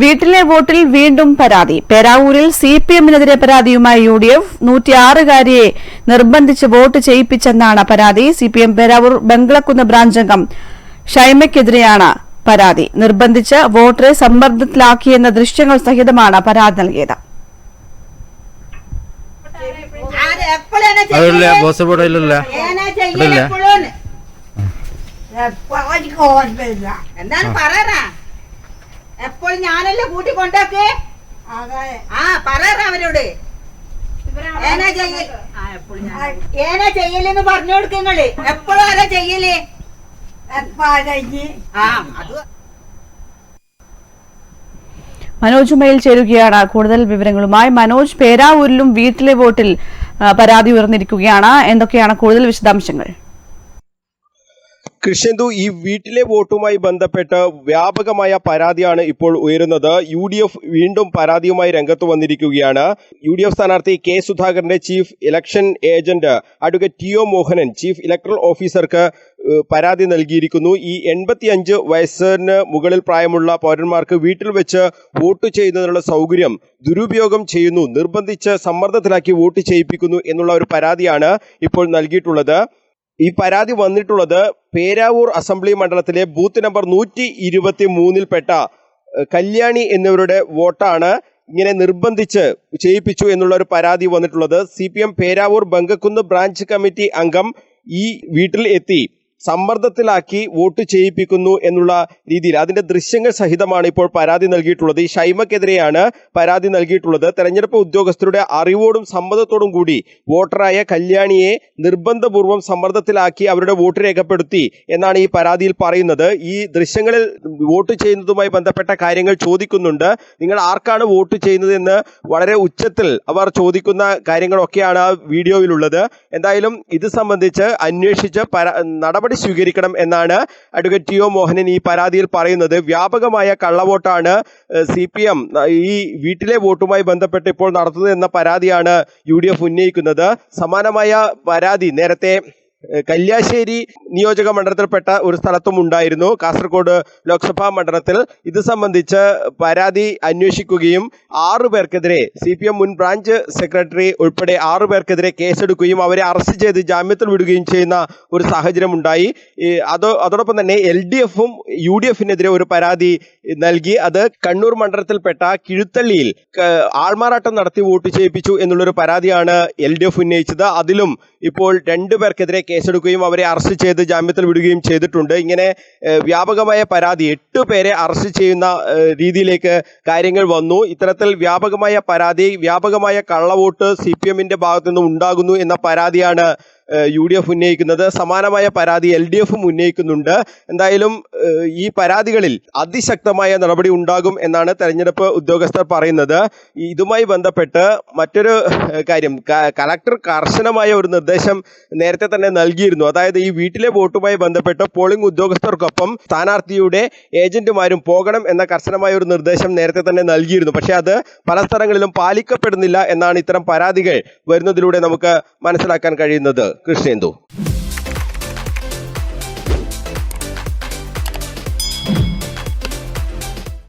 വീട്ടിലെ വോട്ടിൽ വീണ്ടും പരാതി. പേരാവൂരിൽ സി പി എമ്മിനെതിരെ പരാതിയുമായി യു ഡി എഫ് നൂറ്റിയാറുകാരിയെ നിർബന്ധിച്ച് വോട്ട് ചെയ്യിപ്പിച്ചെന്നാണ് പരാതി. C P M Peravoor Banglakunnu branch അംഗം ഷൈമയ്ക്കെതിരെയാണ് പരാതി. നിർബന്ധിച്ച് വോട്ടറെ സമ്മർദ്ദത്തിലാക്കിയെന്ന ദൃശ്യങ്ങൾ സഹിതമാണ് പരാതി നൽകിയത്? എന്താണ് പറയാ എപ്പോഴും ഞാനല്ലേ കൂട്ടി കൊണ്ടാക്ക് ആ പറയറ അവരോട്. ഏനാ ചെയ്യലെന്ന് പറഞ്ഞു കൊടുക്കങ്ങൾ എപ്പോഴും ആരാ ചെയ്യൽ? ആ അത് മനോജ് മയിൽ ചേരുകയാണ്. കൂടുതൽ വിവരങ്ങളുമായി മനോജ് പേരാവൂരിലും വീട്ടിലെ വോട്ടിൽ പരാതി ഉയർന്നിരിക്കുകയാണ്. എന്തൊക്കെയാണ് കൂടുതൽ വിശദാംശങ്ങൾ? കൃഷ്ണന്തു ഈ വീട്ടിലെ വോട്ടുമായി ബന്ധപ്പെട്ട് വ്യാപകമായ പരാതിയാണ് ഇപ്പോൾ ഉയരുന്നത്. യു ഡി എഫ് വീണ്ടും പരാതിയുമായി രംഗത്ത് വന്നിരിക്കുകയാണ്. യു ഡി എഫ് സ്ഥാനാർത്ഥി കെ സുധാകരന്റെ chief election agent advocate T O Mohanan chief electoral ഓഫീസർക്ക് പരാതി നൽകിയിരിക്കുന്നു. ഈ എൺപത്തിയഞ്ച് വയസ്സിന് മുകളിൽ പ്രായമുള്ള പൗരന്മാർക്ക് വീട്ടിൽ വെച്ച് വോട്ട് ചെയ്യുന്നതിനുള്ള സൗകര്യം ദുരുപയോഗം ചെയ്യുന്നു. നിർബന്ധിച്ച് സമ്മർദ്ദത്തിലാക്കി വോട്ട് ചെയ്യിപ്പിക്കുന്നു എന്നുള്ള ഒരു പരാതിയാണ് ഇപ്പോൾ നൽകിയിട്ടുള്ളത്. ഈ പരാതി വന്നിട്ടുള്ളത് പേരാവൂർ അസംബ്ലി മണ്ഡലത്തിലെ ബൂത്ത് നമ്പർ നൂറ്റി ഇരുപത്തി മൂന്നിൽപ്പെട്ട കല്യാണി എന്നിവരുടെ വോട്ടാണ് ഇങ്ങനെ നിർബന്ധിച്ച് ചെയ്യിപ്പിച്ചു എന്നുള്ള ഒരു പരാതി വന്നിട്ടുള്ളത്. C P M Peravoor Bangakunnu branch committee അംഗം ഈ വീട്ടിൽ എത്തി. സമ്മർദ്ദത്തിലാക്കി വോട്ട് ചെയ്യിപ്പിക്കുന്നു എന്നുള്ള രീതിയിൽ. അതിന്റെ ദൃശ്യങ്ങൾ സഹിതമാണ് ഇപ്പോൾ പരാതി നൽകിയിട്ടുള്ളത്. ഈ ഷൈമക്കെതിരെയാണ് പരാതി നൽകിയിട്ടുള്ളത്. തെരഞ്ഞെടുപ്പ് ഉദ്യോഗസ്ഥരുടെ അറിവോടും സമ്മതത്തോടും കൂടി വോട്ടറായ കല്യാണിയെ നിർബന്ധപൂർവം സമ്മർദ്ദത്തിലാക്കി അവരുടെ വോട്ട് രേഖപ്പെടുത്തി എന്നാണ് ഈ പരാതിയിൽ പറയുന്നത്. ഈ ദൃശ്യങ്ങളിൽ വോട്ട് ചെയ്യുന്നതുമായി ബന്ധപ്പെട്ട കാര്യങ്ങൾ ചോദിക്കുന്നുണ്ട്. നിങ്ങൾ ആർക്കാണ് വോട്ട് ചെയ്യുന്നത് എന്ന് വളരെ ഉച്ചത്തിൽ അവർ ചോദിക്കുന്ന കാര്യങ്ങളൊക്കെയാണ് ആ വീഡിയോയിലുള്ളത്. എന്തായാലും ഇത് സംബന്ധിച്ച് അന്വേഷിച്ച് പര- നടപടി സ്വീകരിക്കണം എന്നാണ് അഡ്വക്കേറ്റ് ടി ഒ മോഹനൻ ഈ പരാതിയിൽ പറയുന്നത്. വ്യാപകമായ കള്ളവോട്ടാണ് സി പി എം ഈ വീട്ടിലെ വോട്ടുമായി ബന്ധപ്പെട്ട് ഇപ്പോൾ നടത്തുന്നത് എന്ന പരാതിയാണ് യു ഉന്നയിക്കുന്നത്. സമാനമായ പരാതി നേരത്തെ കല്യാശ്ശേരി നിയോജക മണ്ഡലത്തിൽപ്പെട്ട ഒരു സ്ഥലത്തും ഉണ്ടായിരുന്നു. കാസർഗോഡ് ലോക്സഭാ മണ്ഡലത്തിൽ. ഇത് സംബന്ധിച്ച് പരാതി അന്വേഷിക്കുകയും ആറു പേർക്കെതിരെ സി പി എം മുൻ ബ്രാഞ്ച് സെക്രട്ടറി ഉൾപ്പെടെ ആറു പേർക്കെതിരെ കേസെടുക്കുകയും അവരെ അറസ്റ്റ് ചെയ്ത് ജാമ്യത്തിൽ വിടുകയും ചെയ്യുന്ന ഒരു സാഹചര്യം ഉണ്ടായി അതോ അത് അതോടൊപ്പം തന്നെ എൽ ഡി എഫും യു ഡി എഫിനെതിരെ ഒരു പരാതി നൽകി. അത് കണ്ണൂർ മണ്ഡലത്തിൽപ്പെട്ട കിഴുത്തള്ളിയിൽ ആൾമാറാട്ടം നടത്തി വോട്ട് ചെയ്യിപ്പിച്ചു എന്നുള്ളൊരു പരാതിയാണ് എൽ ഡി എഫ് ഉന്നയിച്ചത്. അതിലും ഇപ്പോൾ രണ്ടു പേർക്കെതിരെ കേസെടുക്കുകയും അവരെ അറസ്റ്റ് ചെയ്ത് ജാമ്യത്തിൽ വിടുകയും ചെയ്തിട്ടുണ്ട്. ഇങ്ങനെ വ്യാപകമായ പരാതി എട്ട് പേരെ അറസ്റ്റ് ചെയ്യുന്ന രീതിയിലേക്ക് കാര്യങ്ങൾ വന്നു. ഇത്തരത്തിൽ വ്യാപകമായ പരാതി വ്യാപകമായ കള്ളവോട്ട് സി പി എമ്മിന്റെ ഭാഗത്തു നിന്നും ഉണ്ടാകുന്നു എന്ന പരാതിയാണ് യു ഡി എഫ് ഉന്നയിക്കുന്നത്. സമാനമായ പരാതി എൽ ഡി എഫും ഉന്നയിക്കുന്നുണ്ട്. എന്തായാലും ഈ പരാതികളിൽ അതിശക്തമായ നടപടി ഉണ്ടാകും എന്നാണ് തെരഞ്ഞെടുപ്പ് ഉദ്യോഗസ്ഥർ പറയുന്നത്. ഇതുമായി ബന്ധപ്പെട്ട് മറ്റൊരു കാര്യം. കലക്ടർ കർശനമായ ഒരു നിർദ്ദേശം നേരത്തെ തന്നെ നൽകിയിരുന്നു. അതായത് ഈ വീട്ടിലെ വോട്ടുമായി ബന്ധപ്പെട്ട് പോളിംഗ് ഉദ്യോഗസ്ഥർക്കൊപ്പം സ്ഥാനാർത്ഥിയുടെ ഏജന്റുമാരും പോകണം എന്ന കർശനമായ ഒരു നിർദ്ദേശം നേരത്തെ തന്നെ നൽകിയിരുന്നു. പക്ഷേ അത് പല സ്ഥലങ്ങളിലും പാലിക്കപ്പെടുന്നില്ല എന്നാണ് ഇത്തരം പരാതികൾ വരുന്നതിലൂടെ നമുക്ക് മനസ്സിലാക്കാൻ കഴിയുന്നത്. കൃഷ്ണേന്ദു.